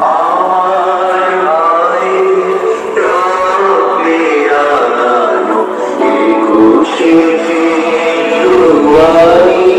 আমার ভাই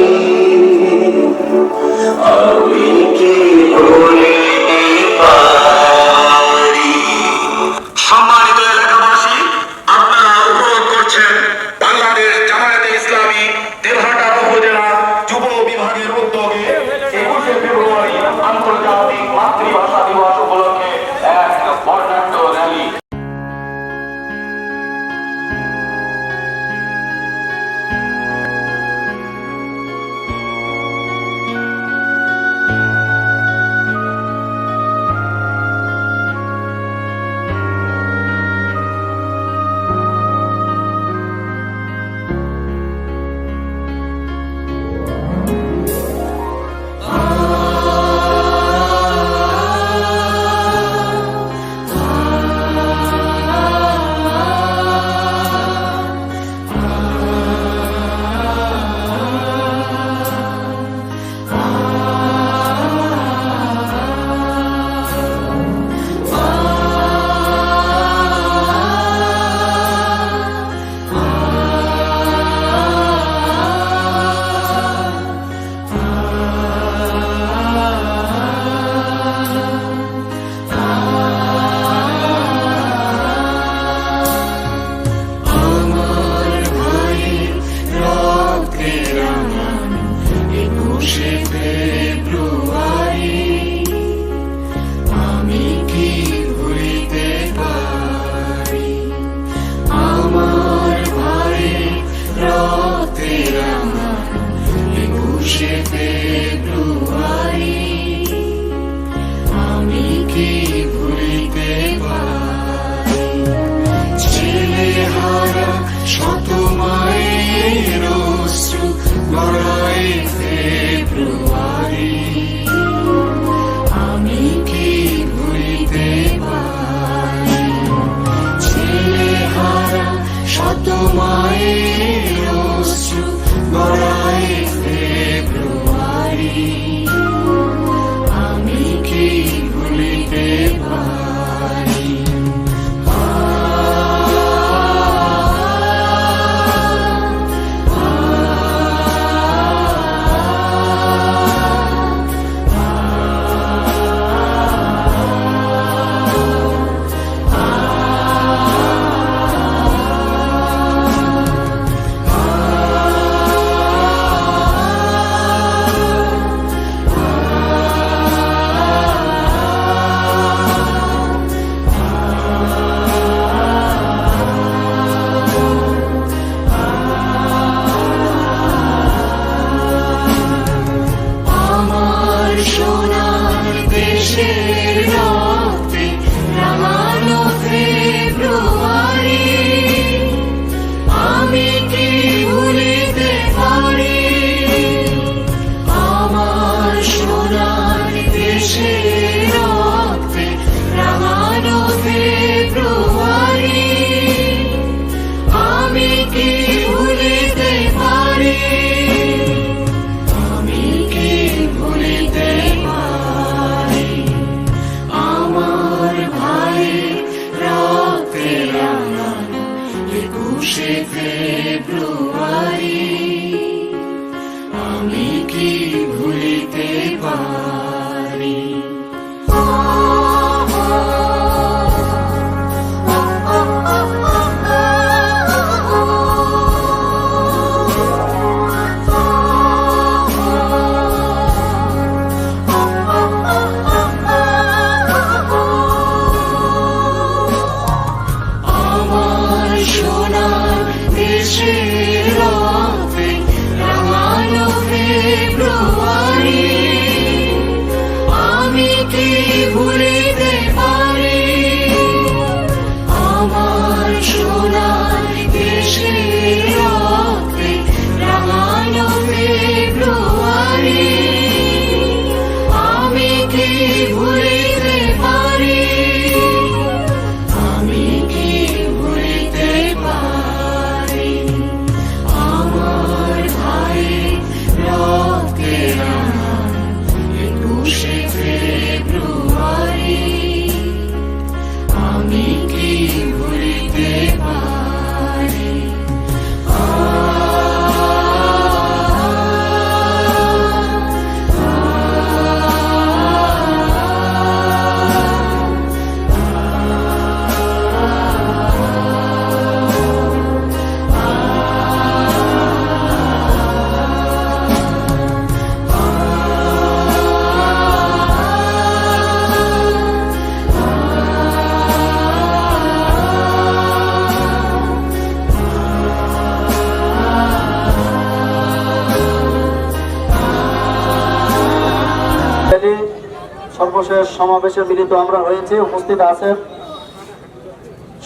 সর্বশেষ সমাবেশে মিলিত আমরা হয়েছি। উপস্থিত আছেন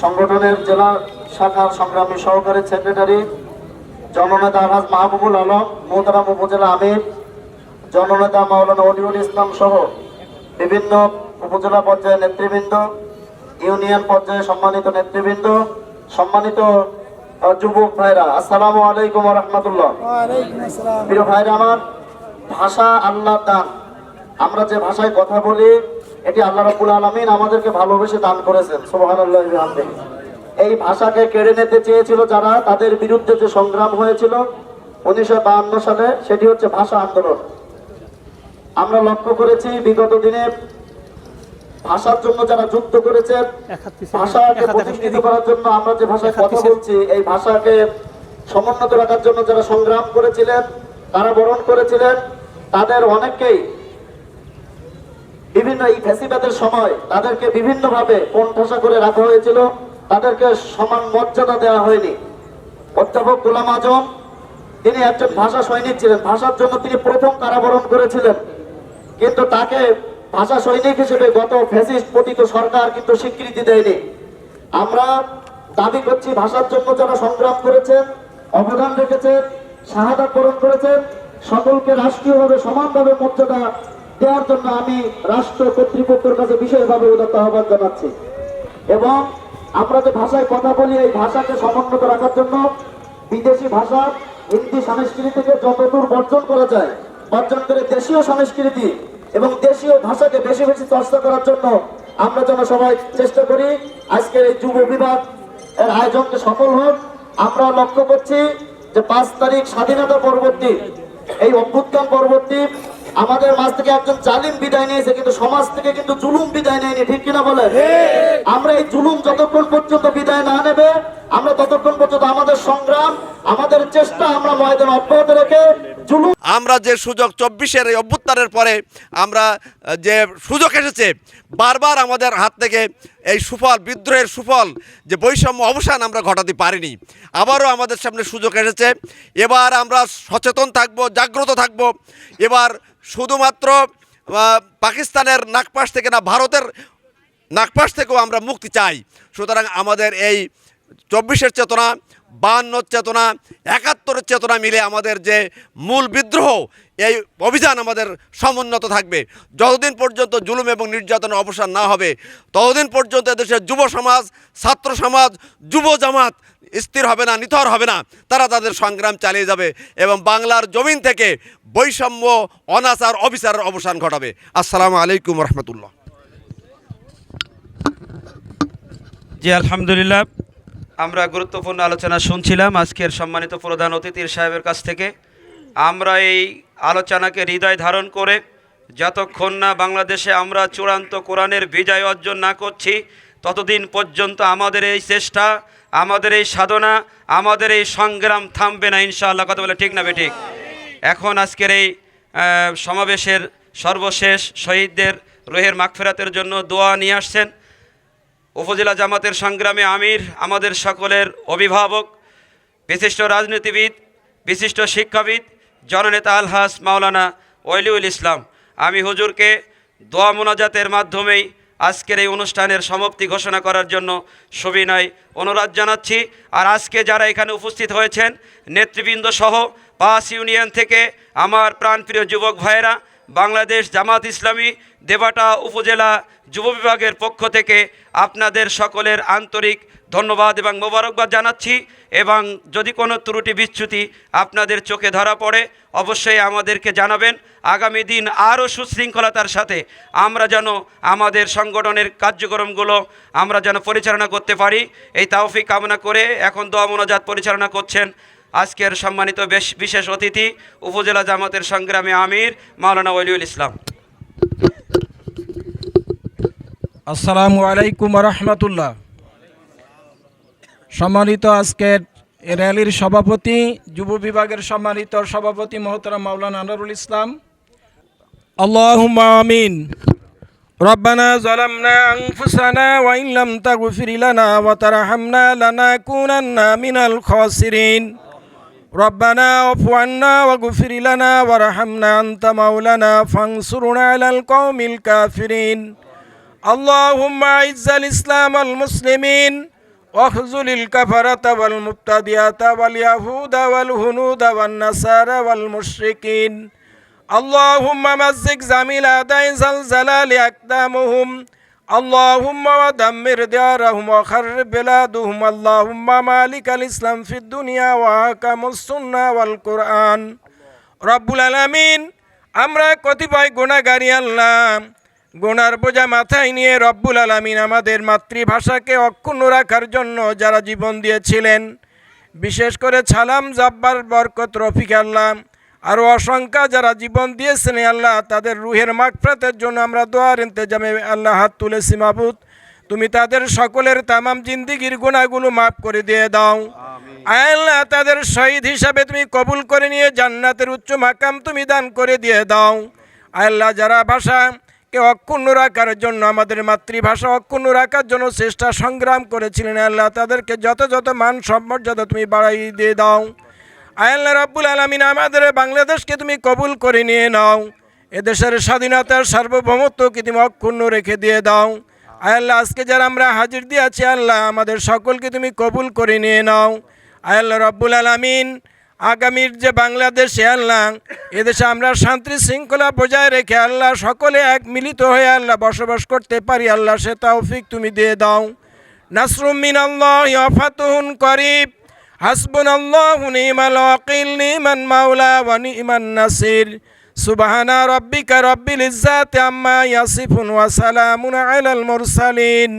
সংগঠনের জেলা শাখার সংগ্রামী সহকারী সেক্রেটারি জননেতা আলহাজ মাহবুবুল আলম মোহতারাম উপজেলা আমির জননেতা মাওলানা অলিউল ইসলাম সহ বিভিন্ন উপজেলা পর্যায়ে নেতৃবৃন্দ ইউনিয়ন পর্যায়ে সম্মানিত নেতৃবৃন্দ সম্মানিত যুবক ভাইরা আসসালামু আলাইকুম রহমতুল্লাহ। প্রিয় ভাইরা আমার ভাষা আল্লাহ দান। আমরা যে ভাষায় কথা বলি এটি আল্লাহ রাব্বুল আলামিন আমাদেরকে ভালোবেসে দান করেছেন বিহামদিহি। এই ভাষাকে কেড়ে নিতে চেয়েছিল যারা তাদের বিরুদ্ধে যে সংগ্রাম হয়েছিল উনিশশো সালে সেটি হচ্ছে ভাষা আন্দোলন। আমরা লক্ষ্য করেছি বিগত দিনে ভাষার জন্য যারা যুক্ত করেছে ভাষাকে প্রতিষ্ঠিত করার জন্য আমরা যে ভাষায় কথা বলছি এই ভাষাকে সমুন্নত রাখার জন্য যারা সংগ্রাম করেছিলেন তারা বরণ করেছিলেন তাদের অনেককেই বিভিন্ন এই ফেসিবাদের সময় তাদেরকে বিভিন্নভাবে কোণঠাসা করে রাখা হয়েছিল। তাদেরকে সমান মর্যাদা দেওয়া হয়নি। অধ্যাপক গোলাম আজম, তিনি একজন ভাষা সৈনিক ছিলেন। ভাষার জন্য তিনি প্রথম কারাবরণ করেছিলেন। কিন্তু তাকে ভাষা সৈনিক হিসেবে গত ফ্যাসিস্ট পতিত সরকার কিন্তু স্বীকৃতি দেয়নি। আমরা দাবি করছি ভাষার জন্য যারা সংগ্রাম করেছেন, অবদান রেখেছেন শাহাদা বরণ করেছেন, সকলকে রাষ্ট্রীয়ভাবে সমানভাবে মর্যাদা দেওয়ার জন্য আমি রাষ্ট্র কর্তৃপক্ষের কাছে বিশেষভাবে উদাত্ত আহ্বান জানাচ্ছি। এবং আমরা যে ভাষায় কথা বলি, এই ভাষাকে সমুন্নত রাখার জন্য বিদেশি ভাষা, হিন্দি সংস্কৃতি থেকে যতদূর বর্জন করা যায়, বর্জন করে দেশীয় সংস্কৃতি এবং দেশীয় ভাষাকে বেশি বেশি চর্চা করার জন্য আমরা যেন সবাই চেষ্টা করি, আজকের এই যুব বিভাগ এর আয়োজনকে সফল হোক। আমরা লক্ষ্য করছি যে পাঁচ তারিখ স্বাধীনতা পরবর্তী, এই অভ্যুত্থান পরবর্তী আমাদের মাঝ থেকে একজন জালিম বিদায় নিয়েছে কিন্তু সমাজ থেকে কিন্তু জুলুম বিদায় নেয়নি ঠিক কিনা বলেন? আমরা এই জুলুম যতক্ষণ পর্যন্ত বিদায় না নেবে আমরা ততক্ষণ পর্যন্ত আমাদের সংগ্রাম আমাদের চেষ্টা আমরা ময়দান অব্যাহত রেখে জুলুম আমরা যে সুযোগ চব্বিশের এই অভ্যুত্থানের পরে আমরা যে সুযোগ এসেছে বারবার আমাদের হাত থেকে এই সুফল বিদ্রোহের সুফল যে বৈষম্য অবসান আমরা ঘটাতে পারিনি। আবারও আমাদের সামনে সুযোগ এসেছে। এবার আমরা সচেতন থাকব জাগ্রত থাকব। এবার শুধুমাত্র পাকিস্তানের নাগপাশ থেকে না, ভারতের নাগপাশ থেকেও আমরা মুক্তি চাই। সুতরাং আমাদের এই চব্বিশের চেতনা বাহান্নর চেতনা, একাত্তরের চেতনা মিলে আমাদের যে মূল বিদ্রোহ, এই অভিযান আমাদের সমুন্নত থাকবে। যতদিন পর্যন্ত জুলুম এবং নির্যাতনের অবসান না হবে, ততদিন পর্যন্ত দেশের যুব সমাজ, ছাত্র সমাজ, যুব জামাত স্থির হবে না, নিথর হবে না। তারা তাদের সংগ্রাম চালিয়ে যাবে এবং বাংলার জমিন থেকে বৈষম্য, অনাচার, অবিচারের অবসান ঘটাবে। আসসালামু আলাইকুম রহমতুল্লাহ। জি, আলহামদুলিল্লাহ। আমরা গুরুত্বপূর্ণ আলোচনা শুনছিলাম আজকের সম্মানিত প্রধান অতিথির সাহেবের কাছ থেকে। আমরা এই আলোচনাকে হৃদয় ধারণ করে যতক্ষণ না বাংলাদেশে আমরা চূড়ান্ত কোরআনের বিজয় অর্জন না করছি, ততদিন পর্যন্ত আমাদের এই চেষ্টা আমাদের এই সাধনা, আমাদের এই সংগ্রাম থামবে না ইনশাআল্লাহ। কথা বলে ঠিক না বেঠিক? এখন আজকের এই সমাবেশের সর্বশেষ শহীদদের রোহের মাগফেরাতের জন্য দোয়া নিয়ে আসছেন উপজেলা জামাতের সংগ্রামে আমির, আমাদের সকলের অভিভাবক, বিশিষ্ট রাজনীতিবিদ, বিশিষ্ট শিক্ষাবিদ, জননেতা আলহাস মাওলানা ওয়ালিউল ইসলাম। আমি হুজুরকে দোয়া মোনাজাতের মাধ্যমেই আজকের এই অনুষ্ঠানের সমাপ্তি ঘোষণা করার জন্য সবিনয় অনুরোধ জানাচ্ছি। আর আজকে যারা এখানে উপস্থিত হয়েছেন নেতৃবৃন্দ সহ পাস ইউনিয়ন থেকে আমার প্রাণপ্রিয় যুবক ভাইয়েরা বাংলাদেশ জামাত ইসলামী দেবাটা উপজেলা যুব বিভাগের পক্ষ থেকে আপনাদের সকলের আন্তরিক ধন্যবাদ এবং মোবারকবাদ জানাচ্ছি এবং যদি কোনো ত্রুটি, বিচ্যুতি আপনাদের চোখে ধরা পড়ে, অবশ্যই আমাদেরকে জানাবেন। আগামী দিন আরও সুশৃঙ্খলতার সাথে আমরা যেন আমাদের সংগঠনের কার্যক্রমগুলো আমরা যেন পরিচালনা করতে পারি। এই তাওফিক কামনা করে এখন দোয়া মোনাজাত পরিচালনা করছেন আজকের সম্মানিত বেশ বিশেষ অতিথি উপজেলা জামাতের সংগ্রামী আমির মাওলানা ওয়ালিউল ইসলাম আসসালামু আলাইকুম রহমতুল্লাহ সম্মানিত আজকের এ র্যালির সভাপতি যুব বিভাগের সম্মানিত সভাপতি মহতরম মাওলানা আনারুল ইসলাম اللهم آمين ربنا ظلمنا أنفسنا وإن لم تغفر لنا وترحمنا لنكونن من الخاسرين ربنا اعف عنا واغفر لنا وارحمنا أنت مولانا فانصرنا على القوم الكافرين اللهم أعز الإسلام والمسلمين واخذل الكفرة والمبتدئة واليهود والهنود والنصارى والمشركين اللهم مزق زميل أعداء زلزلال أقدامهم اللهم ودمر ديارهم وخرب بلادهم اللهم مالك الإسلام في الدنيا وحكم السنة والقرآن রব্বুল আলামিন আমরা কতিপয় গুণাগারী আল্লাহ গুনার বোঝা মাথায় নিয়ে রব্বুল আলামিন আমাদের মাতৃভাষাকে অক্ষুণ্ণ রাখার জন্য যারা জীবন দিয়েছিলেন বিশেষ করে ছালাম জব্বার বরকত রফিক আল্লাহ আরও অসংখ্য যারা জীবন দিয়েছেন আল্লাহ তাদের রুহের মাগফরাতের জন্য আমরা দোয়ার ইন্তজামে আল্লাহ হাত তুলেছি মাবুদ। তুমি তাদের সকলের তামাম জিন্দিগির গুণাগুলো মাফ করে দিয়ে দাও। আল্লাহ তাদের শহীদ হিসাবে তুমি কবুল করে নিয়ে জান্নাতের উচ্চ মাকাম তুমি দান করে দিয়ে দাও। আল্লাহ যারা ভাষা কে অক্ষুণ্ণ রাখার জন্য আমাদের মাতৃভাষা অক্ষুণ্ণ রাখার জন্য চেষ্টা সংগ্রাম করেছিলেন আল্লাহ তাদেরকে যত যত মান সম্মর্যাদা তুমি বাড়াই দিয়ে দাও। আয় আল্লাহ রাব্বুল আলমিন, আমাদের বাংলাদেশকে তুমি কবুল করে নিয়ে নাও। এদেশের স্বাধীনতার সার্বভৌমত্বকে তুমি অক্ষুণ্ণ রেখে দিয়ে দাও। আয় আল্লাহ, আজকে যারা আমরা হাজির দিয়েছি আল্লাহ, আমাদের সকলকে তুমি কবুল করে নিয়ে নাও। আয় আল্লাহ রব্বুল আলমিন, আগামীর যে বাংলাদেশে আল্লাহ, এদেশে আমরা শান্তি শৃঙ্খলা বজায় রেখে আল্লাহ, সকলে এক মিলিত হয়ে আল্লাহ, বসবাস করতে পারি। আল্লাহ, সে তৌফিক তুমি দিয়ে দাও। নাসরুম মিন আল্লাহ ফাতুহুন করিব। হাসবুন আল্লাহ নিমাল ওয়াকিল, নিমান মাওলা ওয়া নিমান নাসির। সুবহানা রব্বিকা রব্বিল ইজ্জাতি আম্মা ইয়াসিফুন ওয়া সালামুন আলাল মুরসালিন।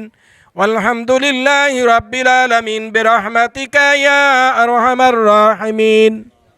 আলহামদুলিল্লাহি রাব্বিল আলামিন, বিরহমাতিকা ইয়া আরহামার রাহিমিন।